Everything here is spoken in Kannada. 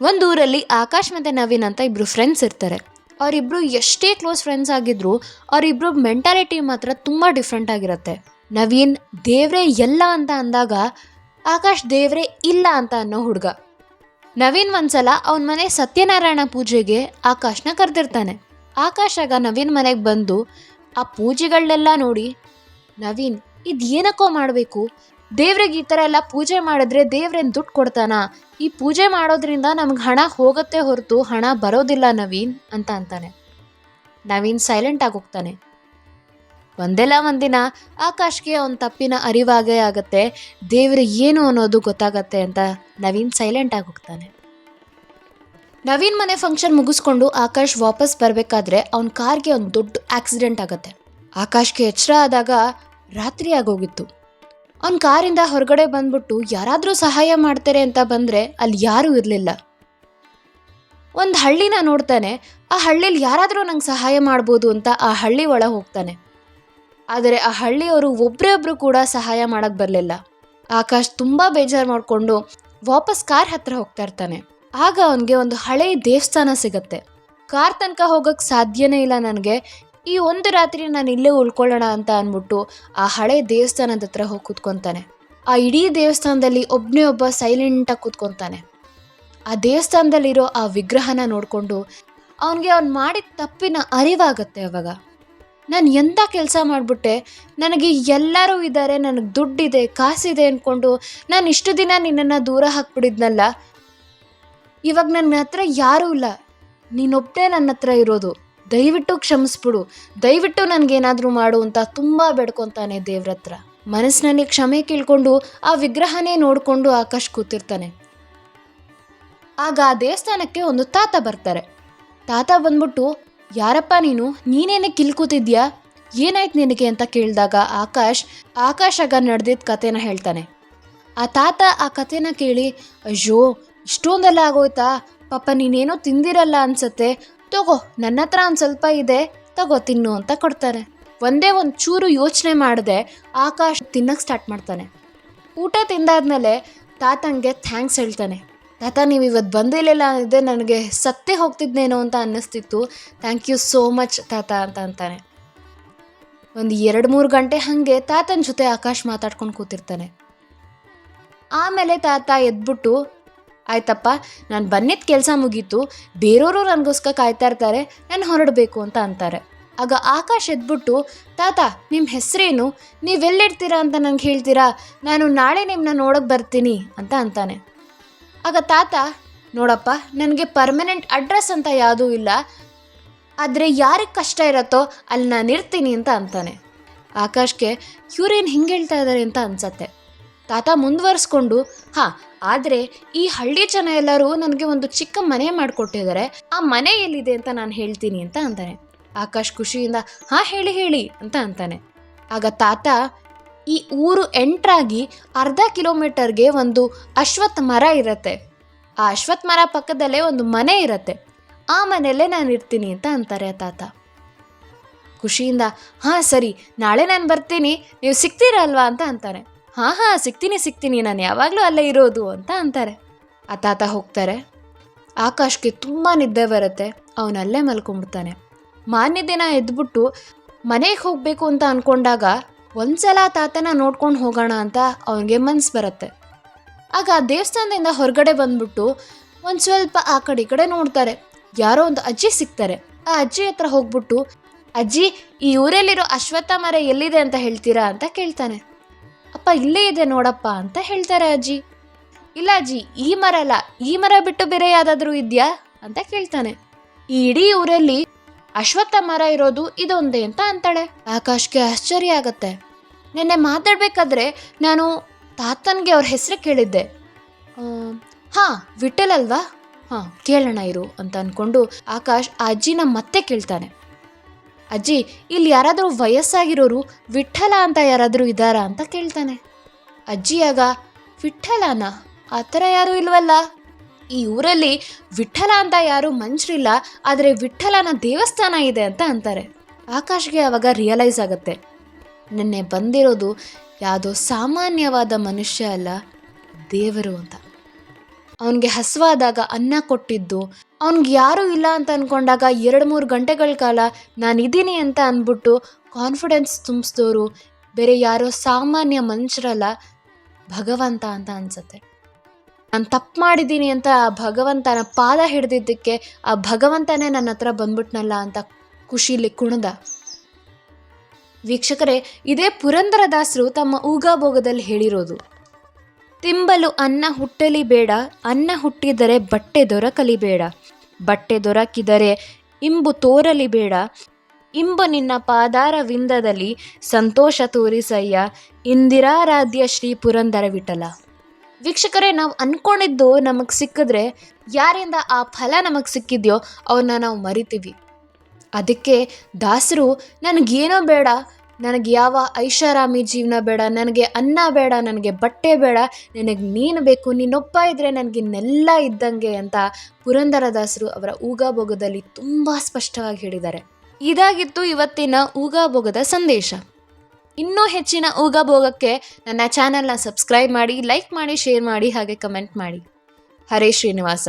ಒಂದು ಊರಲ್ಲಿ ಆಕಾಶ್ ಮತ್ತು ನವೀನ್ ಅಂತ ಇಬ್ಬರು ಫ್ರೆಂಡ್ಸ್ ಇರ್ತಾರೆ. ಅವರಿಬ್ಬರು ಎಷ್ಟೇ ಕ್ಲೋಸ್ ಫ್ರೆಂಡ್ಸ್ ಆಗಿದ್ರು ಅವರಿಬ್ಬರು ಮೆಂಟಾಲಿಟಿ ಮಾತ್ರ ತುಂಬ ಡಿಫ್ರೆಂಟ್ ಆಗಿರುತ್ತೆ. ನವೀನ್, ದೇವ್ರೇ ಎಲ್ಲ ಅಂತ ಅಂದಾಗ ಆಕಾಶ್ ದೇವ್ರೇ ಇಲ್ಲ ಅಂತ ಅನ್ನೋ ಹುಡುಗ. ನವೀನ್ ಒಂದ್ಸಲ ಅವನ ಮನೆ ಸತ್ಯನಾರಾಯಣ ಪೂಜೆಗೆ ಆಕಾಶ್ನ ಕರೆದಿರ್ತಾನೆ. ಆಕಾಶ್ ಆಗ ನವೀನ್ ಮನೆಗೆ ಬಂದು, ಆ ಪೂಜೆಗಳನ್ನೆಲ್ಲ ನೋಡಿ, ನವೀನ್ ಇದು ಏನಕ್ಕೋ ಮಾಡಬೇಕು? ದೇವ್ರಿಗೆ ಈ ಥರ ಎಲ್ಲ ಪೂಜೆ ಮಾಡಿದ್ರೆ ದೇವ್ರೇನು ದುಡ್ಡು ಕೊಡ್ತಾನ? ಈ ಪೂಜೆ ಮಾಡೋದ್ರಿಂದ ನಮ್ಗೆ ಹಣ ಹೋಗುತ್ತೆ ಹೊರತು ಹಣ ಬರೋದಿಲ್ಲ ನವೀನ್ ಅಂತ ಅಂತಾನೆ. ನವೀನ್ ಸೈಲೆಂಟ್ ಆಗಿ ಹೋಗ್ತಾನೆ. ಒಂದೆಲ್ಲ ಒಂದಿನ ಆಕಾಶ್ಗೆ ಅವನ ತಪ್ಪಿನ ಅರಿವಾಗೇ ಆಗತ್ತೆ, ದೇವರು ಏನು ಅನ್ನೋದು ಗೊತ್ತಾಗತ್ತೆ ಅಂತ ನವೀನ್ ಸೈಲೆಂಟ್ ಆಗಿ ಹೋಗ್ತಾನೆ. ನವೀನ್ ಮನೆ ಫಂಕ್ಷನ್ ಮುಗಿಸ್ಕೊಂಡು ಆಕಾಶ್ ವಾಪಸ್ ಬರಬೇಕಾದ್ರೆ ಅವನ ಕಾರ್ಗೆ ಒಂದು ದೊಡ್ಡ ಆಕ್ಸಿಡೆಂಟ್ ಆಗುತ್ತೆ. ಆಕಾಶ್ಗೆ ಎಚ್ಚರ ಆದಾಗ ರಾತ್ರಿ ಆಗೋಗಿತ್ತು. ಅವನ ಕಾರಿಂದ ಹೊರಗಡೆ ಬಂದ್ಬಿಟ್ಟು ಯಾರಾದರೂ ಸಹಾಯ ಮಾಡ್ತಾರೆ ಅಂತ ಬಂದರೆ ಅಲ್ಲಿ ಯಾರೂ ಇರಲಿಲ್ಲ. ಒಂದು ಹಳ್ಳಿನ ನೋಡ್ತಾನೆ, ಆ ಹಳ್ಳಿಲಿ ಯಾರಾದರೂ ನಂಗೆ ಸಹಾಯ ಮಾಡ್ಬೋದು ಅಂತ ಆ ಹಳ್ಳಿ ಒಳಗೆ ಹೋಗ್ತಾನೆ. ಆದರೆ ಆ ಹಳ್ಳಿಯವರು ಒಬ್ಬರೇ ಒಬ್ಬರು ಕೂಡ ಸಹಾಯ ಮಾಡೋಕ್ಕೆ ಬರಲಿಲ್ಲ. ಆಕಾಶ್ ತುಂಬ ಬೇಜಾರು ಮಾಡಿಕೊಂಡು ವಾಪಸ್ ಕಾರ್ ಹತ್ರ ಹೋಗ್ತಾ ಇರ್ತಾನೆ. ಆಗ ಅವನಿಗೆ ಒಂದು ಹಳೆಯ ದೇವಸ್ಥಾನ ಸಿಗತ್ತೆ. ಕಾರ್ ತನಕ ಹೋಗೋಕ್ಕೆ ಸಾಧ್ಯನೇ ಇಲ್ಲ ನನಗೆ ಈ ಒಂದು ರಾತ್ರಿ ನಾನು ಇಲ್ಲೇ ಉಳ್ಕೊಳ್ಳೋಣ ಅಂತ ಅಂದ್ಬಿಟ್ಟು ಆ ಹಳೆ ದೇವಸ್ಥಾನದ ಹತ್ರ ಹೋಗಿ ಕೂತ್ಕೊತಾನೆ. ಆ ಇಡೀ ದೇವಸ್ಥಾನದಲ್ಲಿ ಒಬ್ಬನೇ ಒಬ್ಬ ಸೈಲೆಂಟಾಗಿ ಕೂತ್ಕೊತಾನೆ. ಆ ದೇವಸ್ಥಾನದಲ್ಲಿರೋ ಆ ವಿಗ್ರಹನ ನೋಡಿಕೊಂಡು ಅವನಿಗೆ ಅವ್ನು ಮಾಡಿದ ತಪ್ಪಿನ ಅರಿವಾಗತ್ತೆ ಅವಾಗ. ನಾನು ಎಂಥ ಕೆಲಸ ಮಾಡಿಬಿಟ್ಟೆ? ನನಗೆ ಎಲ್ಲರೂ ಇದ್ದಾರೆ ನನಗೆ ದುಡ್ಡಿದೆ, ಕಾಸಿದೆ ಅಂದ್ಕೊಂಡು ನಾನು ಇಷ್ಟು ದಿನ ನಿನ್ನನ್ನು ದೂರ ಹಾಕ್ಬಿಟ್ಟಿದ್ನಲ್ಲ ಇವಾಗ ನನ್ನ ಹತ್ರ ಯಾರೂ ಇಲ್ಲ. ನೀನೊಬ್ಬನೇ ನನ್ನ ಹತ್ರ ಇರೋದು. ದಯವಿಟ್ಟು ಕ್ಷಮಿಸ್ಬಿಡು. ದಯವಿಟ್ಟು ನನಗೇನಾದರೂ ಮಾಡು ಅಂತ ತುಂಬ ಬೇಡ್ಕೊತಾನೆ ದೇವ್ರ ಹತ್ರ ಮನಸ್ಸಿನಲ್ಲಿ ಕ್ಷಮೆ ಕೇಳ್ಕೊಂಡು ಆ ವಿಗ್ರಹನೇ ನೋಡಿಕೊಂಡು ಆಕಾಶ್ ಕೂತಿರ್ತಾನೆ. ಆಗ ಆ ದೇವಸ್ಥಾನಕ್ಕೆ ಒಂದು ತಾತ ಬರ್ತಾರೆ. ತಾತ ಬಂದ್ಬಿಟ್ಟು, ಯಾರಪ್ಪ ನೀನು? ನೀನೇನೆ ಕಿಲ್ಕೂತಿದ್ಯಾ ಏನಾಯ್ತು ನಿನಗೆ? ಅಂತ ಕೇಳಿದಾಗ ಆಕಾಶ್ ಆಕಾಶ್ ಆಗ ನಡೆದಿದ್ದ ಕಥೆನ ಹೇಳ್ತಾನೆ. ಆ ತಾತ ಆ ಕಥೆನ ಕೇಳಿ, ಅಯ್ಯೋ, ಇಷ್ಟೊಂದೆಲ್ಲ ಆಗೋಯ್ತಾ? ಪಾಪ ನೀನೇನೋ ತಿಂದಿರಲ್ಲ ಅನ್ಸತ್ತೆ. ತಗೋ, ನನ್ನ ಹತ್ರ ಒಂದು ಸ್ವಲ್ಪ ಇದೆ, ತಗೋ, ತಿನ್ನು ಅಂತ ಕೊಡ್ತಾರೆ. ಒಂದೇ ಒಂದು ಚೂರು ಯೋಚನೆ ಮಾಡದೆ, ಆಕಾಶ್ ತಿನ್ನಕ್ಕೆ ಸ್ಟಾರ್ಟ್ ಮಾಡ್ತಾನೆ. ಊಟ ತಿಂದಾದ್ಮೇಲೆ ತಾತಂಗೆ ಥ್ಯಾಂಕ್ಸ್ ಹೇಳ್ತಾನೆ. ತಾತ, ನೀವು ಇವತ್ತು ಬಂದಿರಲಿಲ್ಲ ಅಂದರೆ ನನಗೆ ಸತ್ತೇ ಹೋಗ್ತಿದ್ನೇನೋ ಅಂತ ಅನ್ನಿಸ್ತಿತ್ತು. ಥ್ಯಾಂಕ್ ಯು ಸೋ ಮಚ್ ತಾತ ಅಂತ ಅಂತಾನೆ. ಒಂದು ಎರಡು ಮೂರು ಗಂಟೆ ಹಾಗೆ ತಾತನ ಜೊತೆ ಆಕಾಶ್ ಮಾತಾಡ್ಕೊಂಡು ಕೂತಿರ್ತಾನೆ. ಆಮೇಲೆ ತಾತ ಎದ್ಬಿಟ್ಟು ಆಯ್ತಪ್ಪ, ನಾನು ಬಂದಿದ್ದ ಕೆಲಸ ಮುಗೀತು ಬೇರೆಯವರು ನನಗೋಸ್ಕರ ಕಾಯ್ತಾ ಇರ್ತಾರೆ, ನಾನು ಹೊರಡಬೇಕು ಅಂತ ಅಂತಾರೆ. ಆಗ ಆಕಾಶ್ ಎದ್ಬಿಟ್ಟು, ತಾತ ನಿಮ್ಮ ಹೆಸರೇನು? ನೀವೆಲ್ಲಿರ್ತೀರಾ ಅಂತ ನನಗೆ ಹೇಳ್ತೀರಾ? ನಾನು ನಾಳೆ ನಿಮ್ಮನ್ನ ನೋಡೋಕೆ ಬರ್ತೀನಿ ಅಂತ ಅಂತಾನೆ. ಆಗ ತಾತ, ನೋಡಪ್ಪ, ನನಗೆ ಪರ್ಮನೆಂಟ್ ಅಡ್ರೆಸ್ ಅಂತ ಯಾವುದೂ ಇಲ್ಲ. ಆದರೆ ಯಾರಿಗೆ ಕಷ್ಟ ಇರತ್ತೋ ಅಲ್ಲಿ ನಾನು ಇರ್ತೀನಿ ಅಂತ ಅಂತಾನೆ. ಆಕಾಶ್ಗೆ, ಇವ್ರೇನು ಹಿಂಗೆ ಹೇಳ್ತಾ ಇದ್ದಾರೆ ಅಂತ ಅನ್ಸತ್ತೆ. ತಾತ ಮುಂದುವರಿಸ್ಕೊಂಡು, ಹಾಂ, ಆದರೆ ಈ ಹಳ್ಳಿ ಜನ ಎಲ್ಲರೂ ನನಗೆ ಒಂದು ಚಿಕ್ಕ ಮನೆ ಮಾಡಿಕೊಟ್ಟಿದ್ದಾರೆ. ಆ ಮನೆ ಎಲ್ಲಿದೆ ಅಂತ ನಾನು ಹೇಳ್ತೀನಿ ಅಂತ ಅಂತಾನೆ. ಆಕಾಶ್ ಖುಷಿಯಿಂದ, ಹಾ, ಹೇಳಿ ಹೇಳಿ ಅಂತ ಅಂತಾನೆ. ಆಗ ತಾತ ಈ ಊರು ಎಂಟ್ರಾಗಿ ಅರ್ಧ ಕಿಲೋಮೀಟರ್ಗೆ ಒಂದು ಅಶ್ವತ್ಥ ಮರ ಇರತ್ತೆ. ಆ ಅಶ್ವತ್ಥ ಮರ ಪಕ್ಕದಲ್ಲೇ ಒಂದು ಮನೆ ಇರತ್ತೆ. ಆ ಮನೆಯಲ್ಲೇ ನಾನು ಇರ್ತೀನಿ ಅಂತ ಅಂತಾರೆ ತಾತ. ಖುಷಿಯಿಂದ, ಹಾಂ, ಸರಿ, ನಾಳೆ ನಾನು ಬರ್ತೀನಿ. ನೀವು ಸಿಗ್ತೀರಲ್ವಾ? ಅಂತ ಅಂತಾನೆ. ಹಾಂ ಹಾಂ ಸಿಗ್ತೀನಿ ಸಿಗ್ತೀನಿ, ನಾನು ಯಾವಾಗಲೂ ಅಲ್ಲೇ ಇರೋದು ಅಂತ ಅಂತಾರೆ. ಆ ತಾತ ಹೋಗ್ತಾರೆ. ಆಕಾಶ್ಗೆ ತುಂಬ ನಿದ್ದೆ ಬರುತ್ತೆ. ಅವನಲ್ಲೇ ಮಲ್ಕೊಂಡ್ಬಿಡ್ತಾನೆ. ಮಾನ್ಯ ದಿನ ಎದ್ಬಿಟ್ಟು ಮನೆಗೆ ಹೋಗಬೇಕು ಅಂತ ಅಂದ್ಕೊಂಡಾಗ ಒಂದ್ಸಲ ತಾತನ ನೋಡ್ಕೊಂಡು ಹೋಗೋಣ ಅಂತ ಅವನಿಗೆ ಮನ್ಸು ಬರುತ್ತೆ. ಆಗ ಆ ದೇವಸ್ಥಾನದಿಂದ ಹೊರಗಡೆ ಬಂದ್ಬಿಟ್ಟು ಒಂದು ಸ್ವಲ್ಪ ಆ ಕಡೆ ಈ ಕಡೆ ನೋಡ್ತಾರೆ. ಯಾರೋ ಒಂದು ಅಜ್ಜಿ ಸಿಗ್ತಾರೆ. ಆ ಅಜ್ಜಿ ಹತ್ರ ಹೋಗ್ಬಿಟ್ಟು, ಅಜ್ಜಿ, ಈ ಊರಲ್ಲಿರೋ ಅಶ್ವತ್ಥ ಮರ ಎಲ್ಲಿದೆ ಅಂತ ಹೇಳ್ತೀರಾ? ಅಂತ ಕೇಳ್ತಾನೆ. ಅಪ್ಪ ಇಲ್ಲೇ ಇದೆ ನೋಡಪ್ಪ ಅಂತ ಹೇಳ್ತಾರೆ ಅಜ್ಜಿ. ಇಲ್ಲ ಅಜ್ಜಿ, ಈ ಮರ ಅಲ್ಲ, ಈ ಮರ ಬಿಟ್ಟು ಬೇರೆ ಯಾವ್ದಾದ್ರೂ ಇದೆಯಾ ಅಂತ ಕೇಳ್ತಾನೆ. ಈ ಇಡೀ ಊರಲ್ಲಿ ಅಶ್ವತ್ಥ ಮರ ಇರೋದು ಇದೊಂದೇ ಅಂತ ಅಂತಾಳೆ. ಆಕಾಶ್ಗೆ ಆಶ್ಚರ್ಯ ಆಗತ್ತೆ. ನಿನ್ನೆ ಮಾತಾಡ್ಬೇಕಾದ್ರೆ ನಾನು ತಾತನ್ಗೆ ಅವ್ರ ಹೆಸರು ಕೇಳಿದ್ದೆ. ಹಾಂ, ವಿಠಲ್ ಅಲ್ವಾ? ಹಾಂ, ಕೇಳೋಣ ಇರು ಅಂತ ಅಂದ್ಕೊಂಡು ಆಕಾಶ್ ಆ ಅಜ್ಜಿನ ಮತ್ತೆ ಕೇಳ್ತಾನೆ. ಅಜ್ಜಿ, ಇಲ್ಲಿ ಯಾರಾದರೂ ವಯಸ್ಸಾಗಿರೋರು ವಿಠಲ ಅಂತ ಯಾರಾದರೂ ಇದ್ದಾರಾ ಅಂತ ಕೇಳ್ತಾನೆ. ಅಜ್ಜಿಯಾಗ ವಿಠಲನ ಆ ಥರ ಯಾರೂ ಇಲ್ವಲ್ಲ? ಈ ಊರಲ್ಲಿ ವಿಠಲ ಅಂತ ಯಾರೂ ಮನುಷ್ಯರಿಲ್ಲ ಆದರೆ ವಿಠಲನ ದೇವಸ್ಥಾನ ಇದೆ ಅಂತ ಅಂತಾರೆ. ಆಕಾಶ್ಗೆ ಆವಾಗ ರಿಯಲೈಸ್ ಆಗುತ್ತೆ. ನಿನ್ನೆ ಬಂದಿರೋದು ಯಾವುದೋ ಸಾಮಾನ್ಯವಾದ ಮನುಷ್ಯ ಅಲ್ಲ, ದೇವರು ಅಂತ. ಅವನಿಗೆ ಹಸುವಾದಾಗ ಅನ್ನ ಕೊಟ್ಟಿದ್ದು. ಅವ್ನಿಗೆ ಯಾರೂ ಇಲ್ಲ ಅಂತ ಅಂದ್ಕೊಂಡಾಗ ಎರಡು ಮೂರು ಗಂಟೆಗಳ ಕಾಲ ನಾನಿದ್ದೀನಿ ಅಂತ ಅಂದ್ಬಿಟ್ಟು ಕಾನ್ಫಿಡೆನ್ಸ್ ತುಂಬಿಸಿದವರು ಬೇರೆ ಯಾರೋ ಸಾಮಾನ್ಯ ಮನುಷ್ಯರಲ್ಲ, ಭಗವಂತ ಅಂತ ಅನ್ಸುತ್ತೆ. ನಾನು ತಪ್ಪು ಮಾಡಿದ್ದೀನಿ ಅಂತ ಆ ಭಗವಂತನ ಪಾದ ಹಿಡ್ದಿದ್ದಕ್ಕೆ ಆ ಭಗವಂತನೇ ನನ್ನ ಹತ್ರ ಬಂದ್ಬಿಟ್ನಲ್ಲ ಅಂತ ಖುಷಿಲಿ ಕುಣಿದ. ವೀಕ್ಷಕರೇ, ಇದೇ ಪುರಂದರದಾಸರು ತಮ್ಮ ಊಗಾಭೋಗದಲ್ಲಿ ಹೇಳಿರೋದು. ತಿಂಬಲು ಅನ್ನ ಹುಟ್ಟಲಿ ಬೇಡ ಅನ್ನ ಹುಟ್ಟಿದರೆ ಬಟ್ಟೆ ದೊರಕಲಿ ಬೇಡ ಬಟ್ಟೆ ದೊರಕಿದರೆ ಇಂಬು ತೋರಲಿ ಬೇಡ ಇಂಬು ನಿನ್ನ ಪಾದಾರವಿಂದದಲ್ಲಿ ಸಂತೋಷ ತೋರಿಸಯ್ಯ. ಇಂದಿರಾರಾಧ್ಯ ಶ್ರೀ ಪುರಂದರ ವಿಠಲ ವೀಕ್ಷಕರೇ, ನಾವು ಅನ್ಕೊಂಡಿದ್ದು ನಮಗೆ ಸಿಕ್ಕಿದ್ರೆ ಯಾರಿಂದ ಆ ಫಲ ನಮಗೆ ಸಿಕ್ಕಿದೆಯೋ ಅವನ್ನ ನಾವು ಮರಿತೀವಿ. ಅದಕ್ಕೆ ದಾಸರು, ನನಗೇನೋ ಬೇಡ ನನಗೆ ಯಾವ ಐಷಾರಾಮಿ ಜೀವನ ಬೇಡ, ನನಗೆ ಅನ್ನ ಬೇಡ, ನನಗೆ ಬಟ್ಟೆ ಬೇಡ, ನಿನಗೆ ನೀನು ಬೇಕು, ನೀನೊಬ್ಬ ಇದ್ದರೆ ನನಗಿನ್ನೆಲ್ಲ ಇದ್ದಂಗೆ ಅಂತ ಪುರಂದರದಾಸರು ಅವರ ಊಗಾಭೋಗದಲ್ಲಿ ತುಂಬ ಸ್ಪಷ್ಟವಾಗಿ ಹೇಳಿದ್ದಾರೆ. ಇದಾಗಿತ್ತು ಇವತ್ತಿನ ಊಗಾಭೋಗದ ಸಂದೇಶ. ಇನ್ನೂ ಹೆಚ್ಚಿನ ಊಗಾಭೋಗಕ್ಕೆ ನನ್ನ ಚಾನಲ್ನ ಸಬ್ಸ್ಕ್ರೈಬ್ ಮಾಡಿ, ಲೈಕ್ ಮಾಡಿ, ಶೇರ್ ಮಾಡಿ, ಹಾಗೆ ಕಮೆಂಟ್ ಮಾಡಿ. ಹರೇ ಶ್ರೀನಿವಾಸ.